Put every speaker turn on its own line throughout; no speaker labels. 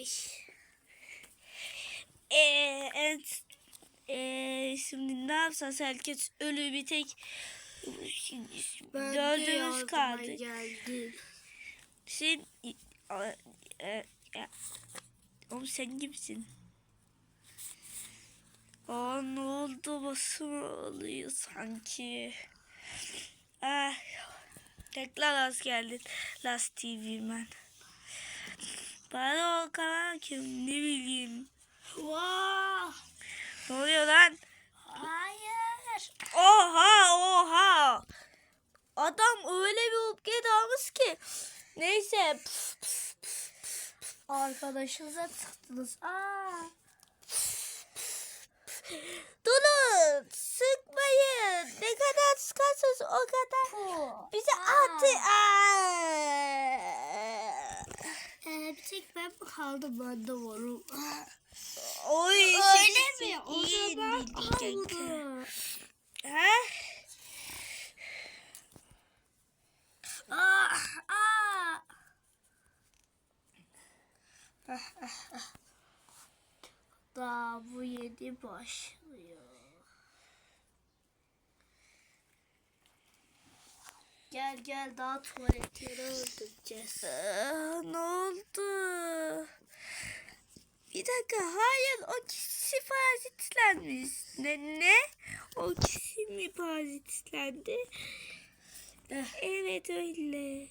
bitmiş.
Ee, evet. Ee, şimdi ne yapsas herkes ölü bir tek
Ben
dördümüz kaldı.
geldim.
Sen e, oğlum sen kimsin? Aa ne oldu basın oluyor sanki. Ah, tekrar az geldin. Last TV man. Bana o kanal kim ne bileyim.
Vaa!
Ne oluyor lan?
Hayır.
Oha oha. Adam öyle bir upgrade almış ki. Neyse. pf, pf, pf.
Arkadaşınıza tıktınız. Aa.
Durun. Sıkmayın. Ne kadar sıkarsanız o kadar.
Bu.
Bize
Aa.
atı. Aa.
Ee, bir tek ben mi kaldım ben de varım.
Oy.
Öyle mi? O zaman
bildin
al
kanka.
bunu.
Ha?
Aa, aa. Daha bu yedi başlıyor. Gel gel daha tuvaletleri öldüreceğiz.
Aa, ne oldu? Bir dakika hayır o kişi parazitlenmiş. Ne ne? O kişi mi parazitlendi? Evet öyle.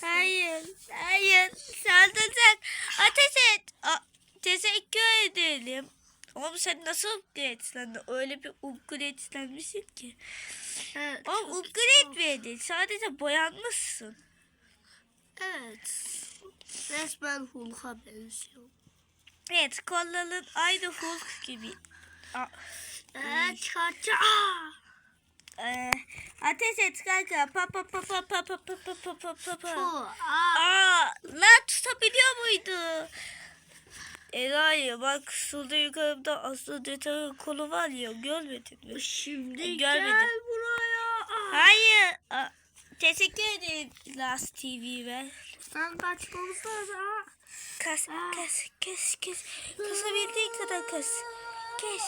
Hayır hayır saldıracak. Ateş et. Aa, teşekkür ederim. Oğlum sen nasıl upgradelendin? Öyle bir upgradelenmişsin ki.
Evet. Çok
upgrade
zor.
verdin. Sadece boyanmışsın.
Evet. Resmen Hulk'a benziyor.
Evet kolların aynı Hulk gibi. Aa,
Evet çıkartacağım.
e, ateş et kanka. Pa pa pa pa pa pa pa pa pa pa pa pa.
Aa.
Lan tutabiliyor muydu? Elahi bak şurada yukarıda aslında detayın kolu var ya görmedin mi?
Şimdi
Görmedim. Hayır. Teşekkür ederim Last TV be.
Sen kaçmamız lazım.
Kas, kas, kas, kas. Kasabildiğin kadar kas. Kes.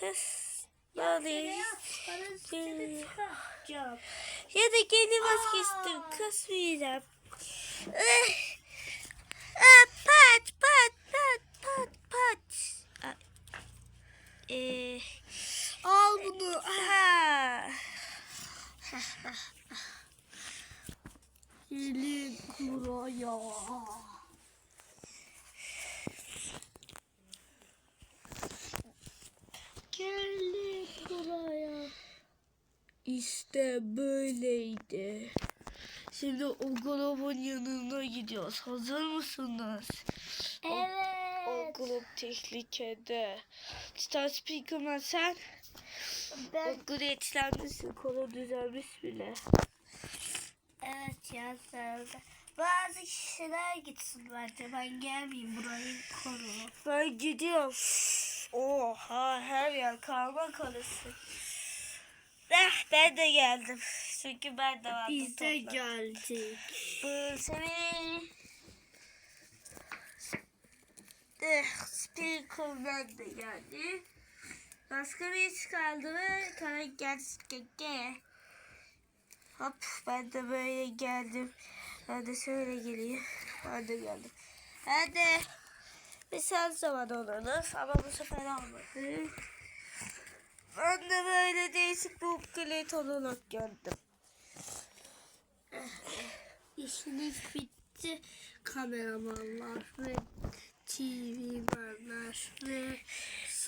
Kas. Böyle.
çıkartacağım.
Ya da kendi vazgeçtim. Kasmayacağım. Eh. Pat, pat, pat, pat, pat. Ah. Eh.
Al bunu.
Aha.
Gelin buraya. Gelin buraya.
İşte böyleydi. Şimdi o grubun yanına gidiyoruz. Hazır mısınız?
Evet.
O grup tehlikede. Star Speakerman sen
Ben,
o greçlenmişsin. Konu düzelmiş bile.
evet ya sen de. Bazı kişiler gitsin bence. Ben gelmeyeyim burayı koru.
Ben gidiyorum. Oha her yer karma karışık. Eh ben de geldim. Çünkü ben de vardım.
Biz de
topla.
geldik.
Bu. Eh, Speakerman de geldi. Başka bir iş kaldı mı? Kara gerçekte. Hop ben de böyle geldim. Ben de şöyle geleyim. Ben de geldim. Hadi. Sen zaman olur ama bu sefer olmadı. Ben de böyle değişik bir upgrade olarak geldim.
İşiniz bitti. Kameramanlar ve TV'menler ve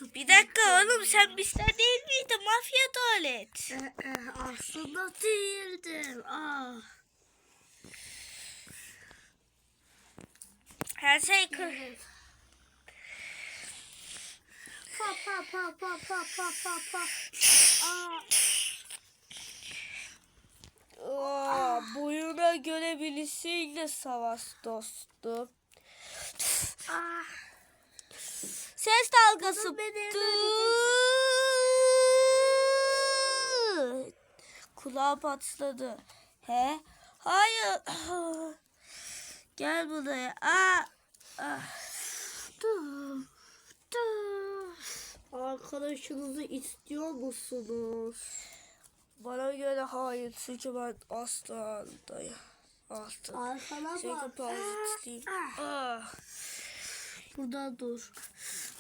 Bir dakika oğlum sen bizden değil miydin mafya tuvalet?
Ee, e, aslında değildim. Ah.
Her şey kır.
Pa pa pa pa pa pa pa pa. Aa.
Aa, boyuna göre birisiyle savaş dostum.
Ah.
Ses dalgası. Kulağı patladı. He? Hayır. Gel buraya. Aa.
Dur. Arkadaşınızı istiyor musunuz?
Bana göre hayır çünkü ben hastayım. Hasta.
Arkana
Çünkü
bak.
pozitifliyim.
Ah,
Ah.
Burada dur.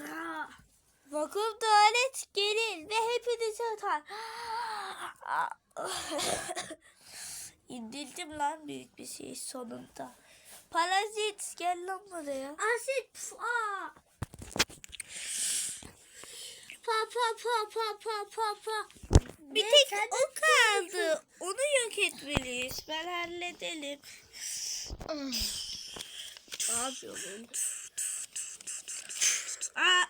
Ah.
Vakum tuvalet gelir ve hepinizi atar. İndirdim lan büyük bir şey sonunda. Parazit gel lan buraya.
Asit. Aa. Pa pa pa pa pa pa pa.
Bir
Ne,
tek o kaldı. Onu yok etmeliyiz. Ben halledelim.
Ne yapıyorsun?
Aa,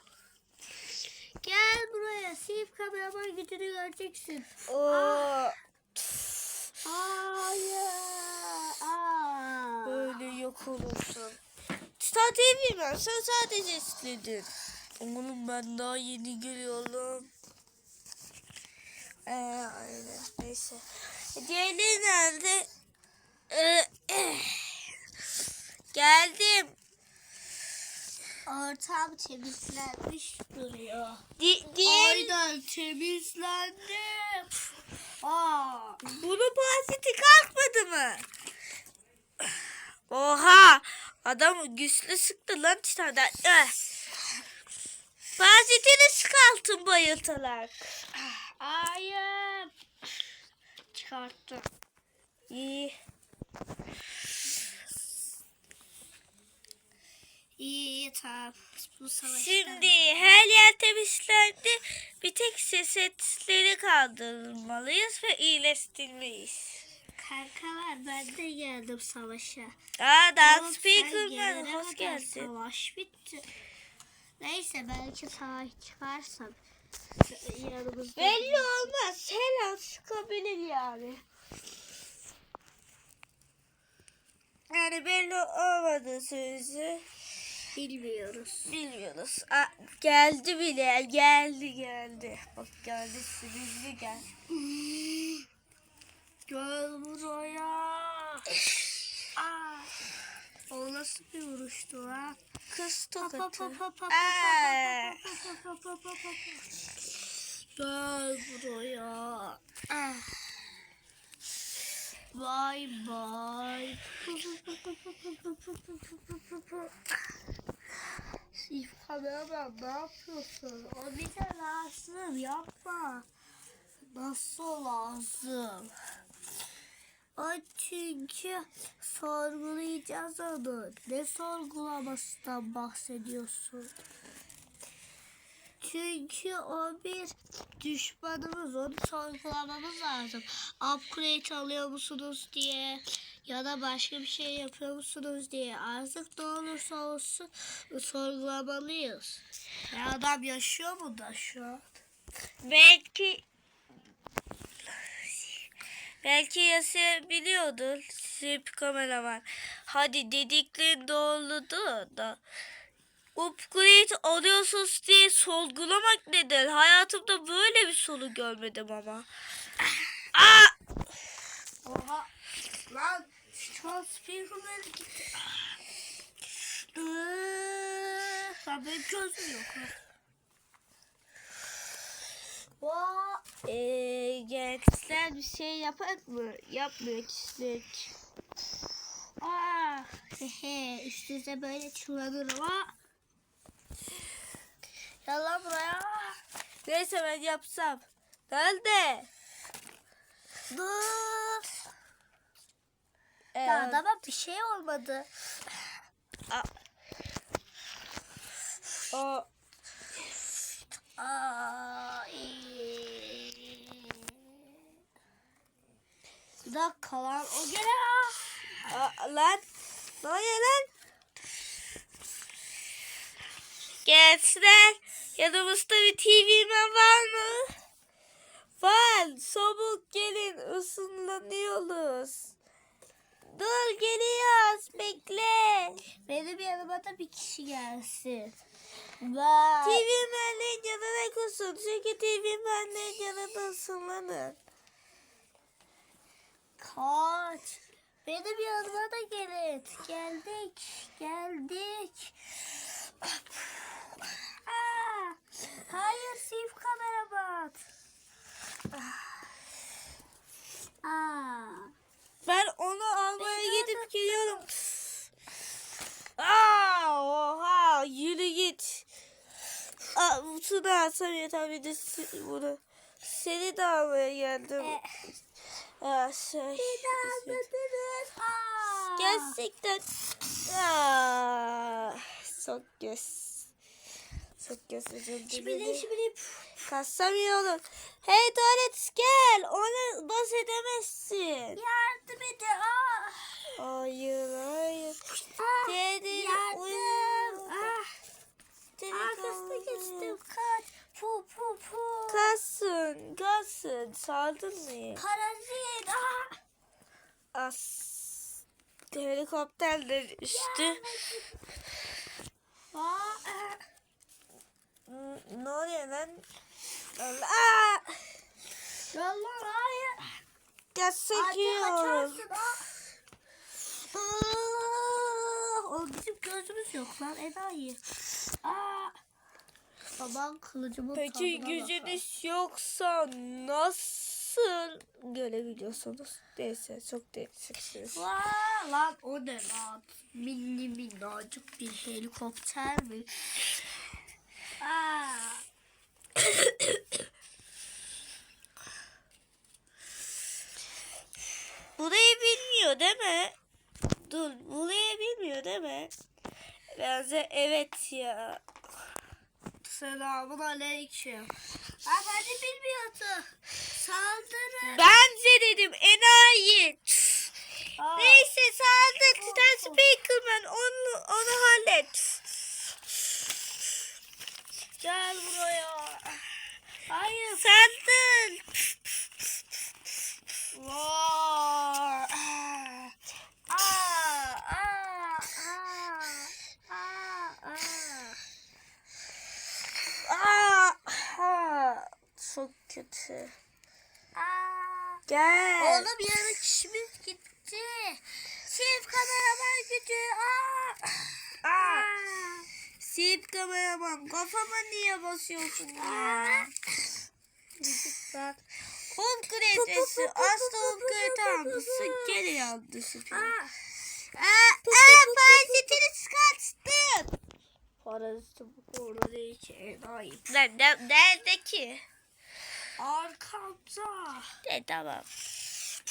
Gel buraya. Seyif kameraman gücünü göreceksin. Hayır. Aa.
böyle yok olursun. Start edeyim ben. Sen sadece istedin. Oğlum ben daha yeni geliyorum. Ee, aynen. Neyse. Diğerleri nerede? Ee, eh. Geldim.
Ortam temizlenmiş duruyor.
Di diğer...
Aynen temizlendi. Aa.
Bunun pasiti kalkmadı mı? Oha! Adam güçlü sıktı lan titadan. Eh. Pasitini sıkaltın bayıltarak.
Hayır. Çıkarttı.
İyi.
İyi iyi tamam. Bu.
Şimdi her yer temizlendi. Bir tek cesetleri kaldırmalıyız ve iyileştirmeliyiz.
Kanka var ben de geldim savaşa.
Aa,
sen
speaker'dan
gelene
hoş geldin.
Savaş bitti. Neyse belki savaş çıkarsam yanımızda.
Belli olmaz. Her an sıkabilir yani. Yani belli olmadığı sürece
bilmiyoruz.
bilmiyoruz. Aa, geldi bile. Geldi geldi. Bak geldi sivilli gel.
Gel buraya. Aa. O nasıl bir vuruştu lan?
Kız tokatı.
Gel buraya.
Ah.
Bye. Sif kameraman ne yapıyorsun? O bize lazım yapma. Nasıl lazım? O çünkü sorgulayacağız onu. Ne sorgulamasından bahsediyorsun? Çünkü o bir düşmanımız. Onu sorgulamamız lazım. Upgrade alıyor musunuz diye ya da başka bir şey yapıyor musunuz diye artık ne olursa olsun sorgulamalıyız. Ya adam yaşıyor mu da şu an?
Belki Belki yaşayabiliyordur Sip kameraman. Hadi dedikleri doğruludu da. Upgrade alıyorsunuz diye sorgulamak nedir? Hayatımda böyle bir sonu görmedim ama. Aa!
Oha. Lan şu an gitti. Lan benim gözüm yok. Vaa.
Gereksel bir şey yapar mı? Yapmıyor kişilik.
Aa. Hehe üstünüze böyle çullanırım ha. Yalan buraya.
Neyse ben yapsam. Nerede?
Dur.
Ee,
Ya adama bir şey olmadı.
o
Aa, iyi. Bir dakika lan o gene.
Aa, lan. Ne oluyor lan? Gençler yanımızda bir TV man var mı? Var. Sobuk gelin ısınlanıyoruz. Dur geliyoruz bekle.
Benim yanıma da bir kişi gelsin. Vay.
TV Man'in yanına kusun. Çünkü TV Man'in yanında ısınlanır.
Kaç. Benim yanıma da gelin. Geldik. Geldik. Aa, hayır Sif kameraman. Aa,
Ben onu almaya
Beni
gidip geliyorum. Aa, oha yürü git. Aa, Tuna sen yeter bir de bunu. Seni de almaya geldim.
e,
Aa, şey.
beni anladınız. Aa.
Gerçekten. Aa, çok göz. Çok göz özür dilerim.
şimdi
Kastamıyorum. Hey tuvalet gel. Onu bas edemezsin.
yardım edin. Aa.
Hayır hayır.
Aa,
Dedi
yardım. Ah,
Dedi
arkasına geçtim. Kaç. Pu pu pu.
Kalsın kalsın. Saldın mı?
Parazit. Aa.
As. Helikopterler üstü.
Aa, aa.
Ne oluyor lan? Allah.
Yallah hayır. Aa, O bizim gözümüz yok lan. Aa. Baban kılıcımı
Peki gücünüz yoksa nasıl görebiliyorsunuz? Neyse çok değişiksiniz.
Lan o ne lan? Minni minnacık bir helikopter mi? Aa.
Burayı bilmiyor değil mi? Dur burayı bilmiyor değil mi? Benze evet ya.
Selamun aleyküm. Efendim bilmiyordu. Saldırın.
Bence dedim enayi.
Aa.
Neyse saldır Titan Speakerman onu, onu hallet.
Gel buraya. Hayır. Vaa. Aa. Aa. Aa. Aa. Aa.
Aa, çok kötü.
Aa.
Gel.
Oğlum kişimiz gitti. Çift kameraman gücü. Aa.
Sip kameraman kafama niye basıyorsun ya?
Bak.
Upgrade esi asla upgrade almışsın geri yandı süper.
Aa.
Paraşütünü çıkarttım.
Parası bu orada değil ki. Enayi.
Ne, ne, nerede ki?
Arkamda.
De tamam.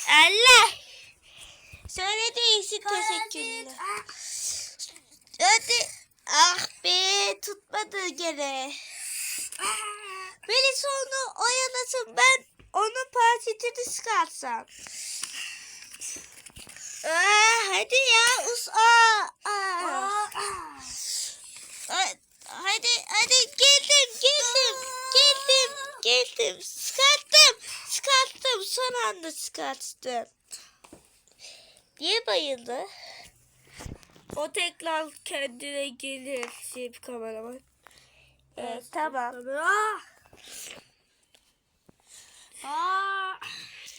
Allah. İçin
Parazit.
teşekkürler.
Aa.
Hadi. Ah be tutmadı gene. Beni sonra oyalasın ben onun paraşütünü çıkartsam. Aa, hadi ya us aa, aa.
Aa.
Ha- Hadi hadi geldim geldim geldim geldim çıkarttım çıkarttım son anda çıkarttım. Niye bayıldı? O tekrar kendine gelir şey kameraman. Evet tamam.
Aa. Aa.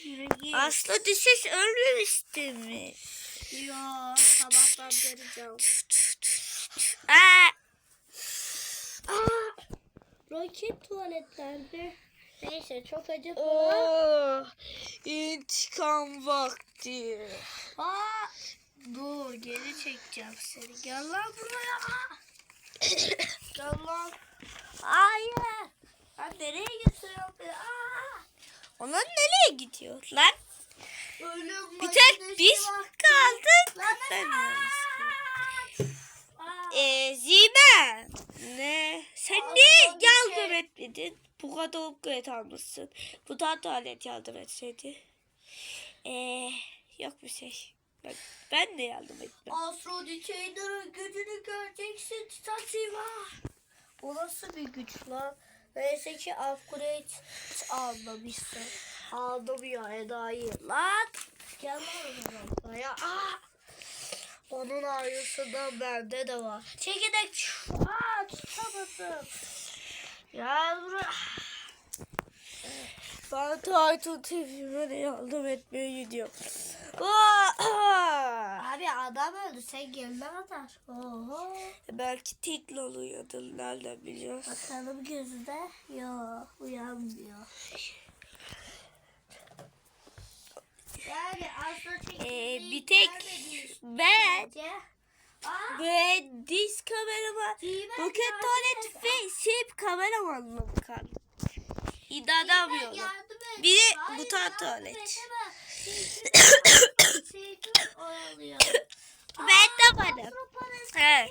Yürü git.
Aslı düşüş ölmemişti mi?
Yo, sabahtan beri can.
Aa,
Aa, roket tuvaletlerde. Neyse çok acıktı.
oh, intikam vakti.
Aa, dur geri çekeceğim seni. Gel lan buraya. Gel lan. Hayır. Ben nereye götürüyorum beni? Aa.
Onlar nereye gidiyor lan?
Ölüm
Bir tek biz kaldık.
Lan
Ben. Ee, Zime. Ne? Sen
Aa,
niye yardım
ki.
etmedin? Bu kadar upgrade almışsın. Bu da tuvalet yardım etseydi. Ee, yok bir şey. Ben, ben de yardım etmem.
Astrodikeylerin gücünü göreceksin Titaşima. Bu nasıl bir güç lan? Neyse ki upgrade almamışsın. Aldım ya Eda'yı. Lan! Gel lan buraya. Aa! Onun aynısından bende de var. Çekirdek. Aa tutamadım. Gel buraya.
Ben Taytun TV'me yardım etmeye gidiyorum. Aa!
Abi adam öldü sen gelene kadar. Oho.
Belki tekli oluyordur. Nereden biliyorsun?
Bakalım gözüne. Yok uyanmıyor. Yani aslında
Ee, bir tek ben ve diz kameraman Buket Tuvalet
et.
ve Sip kameramanla kaldı.
Et.
Biri Butan Tuvalet. Ben de.
Astroparası
He.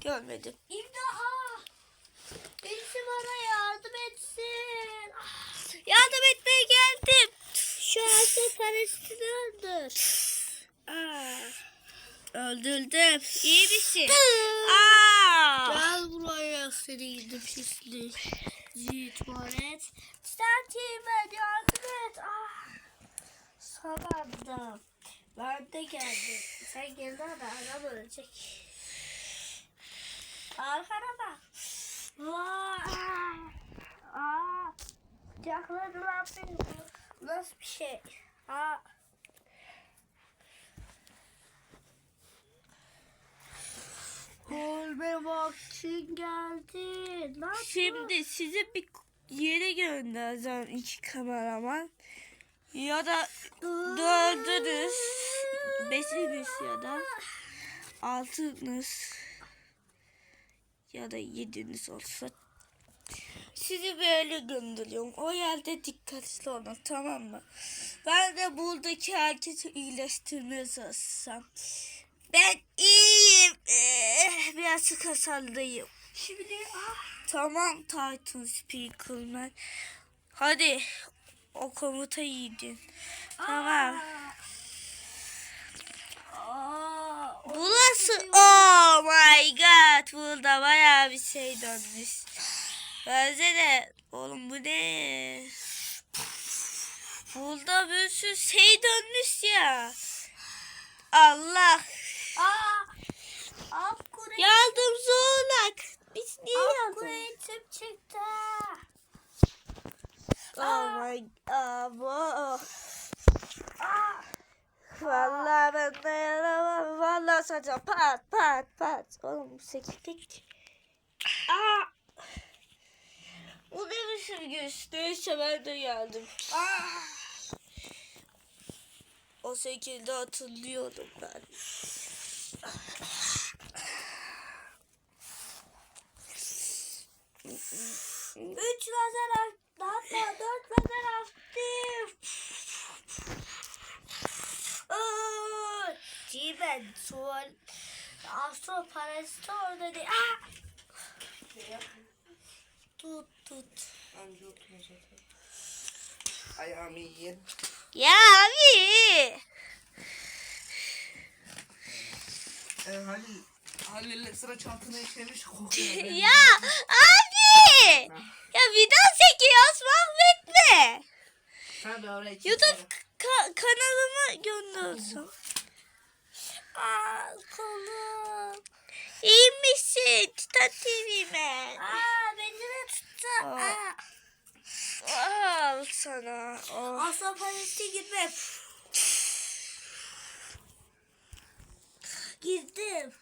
Görmedim.
İmdat! Birisi bana yardım etsin.
Yardım etmeye geldim.
Şu astroparasını öldür.
Aa, öldürdüm. İyi misin? Aa.
Gel buraya seni gidip pisli. Zituvalet. Sen teğmen yardım et. Ah. Sanandım. Ben de geldim. Sen geldin de adam ölecek. Arkana bak. Vay. Aa. Yakladı lan beni. Nasıl bir şey? Aa. Ölme vaktin geldi. Ne
Şimdi sizi bir yere göndereceğim iki kameraman. Ya da dördünüz, beşiniz ya da altınız ya da yediniz olsa sizi böyle gönderiyorum. O yerde dikkatli olun tamam mı? Ben de buradaki herkesi iyileştirmeye çalışacağım. Ben iyiyim. Biraz sık hasarlıyım.
Şimdi ah.
Tamam Titan Speakerman. Hadi o komuta yiğidin. Tamam.
Aa,
Burası oh my god. Burada bayağı bir şey dönmüş. Bence de oğlum bu ne? Burada bir sürü şey dönmüş ya. Allah.
Aa. Upgrade.
Yardım zorlak. Biz niye yardım?
Çıktı.
Oh my god.
Aa.
Vallahi ben dayanamam. Vallahi sadece pat pat pat. Oğlum bu sekizlik. Aa! Bu ne biçim güç? Neyse ben de geldim. Aa! O şekilde hatırlıyorum ben.
Üç lazer attı. Hatta dört lazer attı. Aa, Ciben tuval. Astro parası orada değil. Aa. Tut tut.
Ayağımı yiyin.
Ya abi.
Ee, Halil, Halil'le sıra çantana işlemiş kokuyor.
Ya. Ya video çekiyoruz mahvetme.
Tabii oraya
YouTube ka- kanalıma gönderiyorsun.
Aa kolum.
İyi misin? Titan TV'me.
Aa beni de tuttu.
Aa.
Aa.
Al sana. Oh.
Asla parası gibi. Girdim.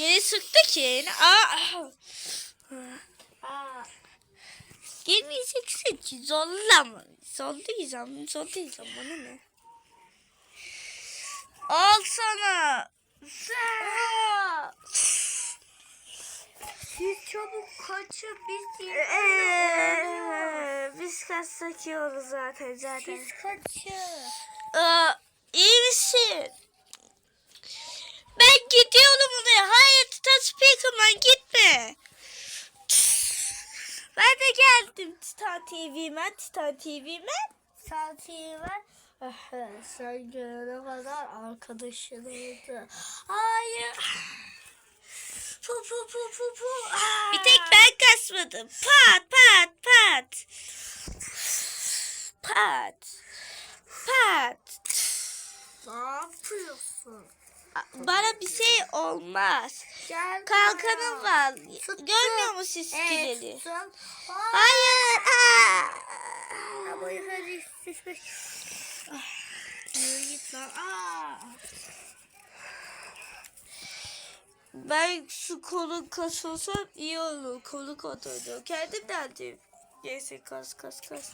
Geri sıktı ki. Aa.
Aa.
Gelmeyeceksin ki zorlama. Zorlayacağım. Zorlayacağım. Bana ne? Al sana.
Siz çabuk kaçın biz
Ee,
yine
biz kaçsak iyi olur zaten zaten.
Siz kaçın.
Aa, iyi misin? Gidiyorum oraya. Hayır Titan Speakerman gitme. Ben de geldim Titan TV'men. Titan TV'men.
Saati ver. Sen gelene kadar arkadaşınıydı. Hayır. Pu pu pu pu pu. Aa.
Bir tek ben kasmadım. Pat pat pat. Pat. Pat.
Ne yapıyorsun?
Bana bir şey olmaz.
Gel.
Kalkanım var.
Tuttum.
Görmüyor musun
Evet.
skilleri?
tuttum.
Hayır. Aa!
Yukarı. Yürü git lan. Aa.
Ben şu kolu kas olsam iyi olur. Kolu kontrolü. Kendim derdim. Neyse kas kas kas.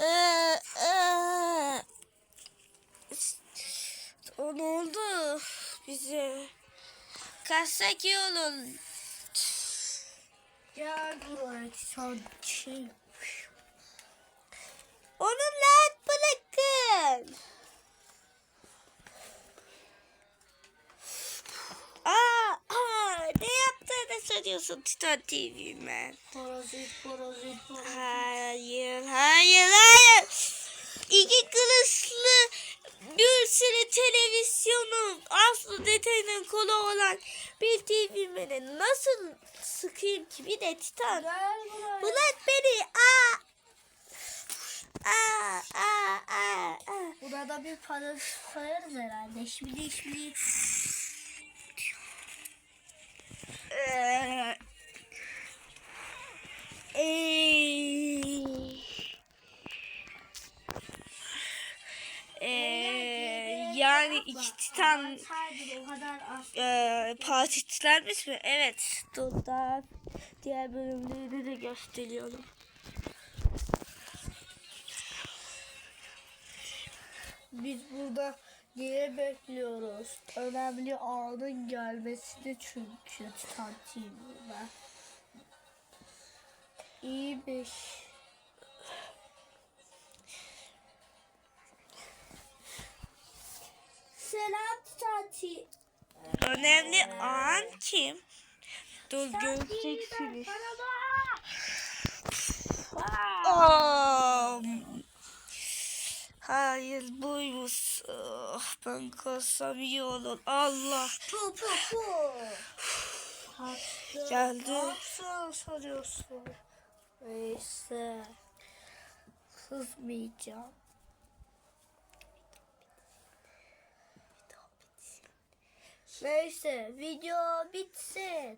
Ee, ee. O ne oldu bize? Kassak iyi olur.
Şey.
Onu rahat bırakın. Aa, aa, ne yaptığını sanıyorsun Titan TV'me?
Parazit, parazit, parazit.
Hayır, hayır, hayır. İki kılıçlı bir sürü televizyonun aslı detayının kolu olan bir TV'mene nasıl sıkayım ki bir de Titan? Bırak beni. Aa. Aa, aa, aa, aa.
Buna da bir parazit koyarız herhalde. Şimdi şimdi.
Ee,
az.
e, partitlermiş mi? Evet. Dur daha diğer bölümleri de gösteriyorum.
Biz burada niye bekliyoruz? Önemli anın gelmesini çünkü TV'de. İyiymiş. Selam
Önemli an kim? Dur göreceksiniz. Aa, Hayır buymuş. Ah, ben kalsam iyi olur. Allah.
Pu pu pu.
Geldi.
Nasıl soruyorsun? Neyse. Kızmayacağım. Neyse video bitsin.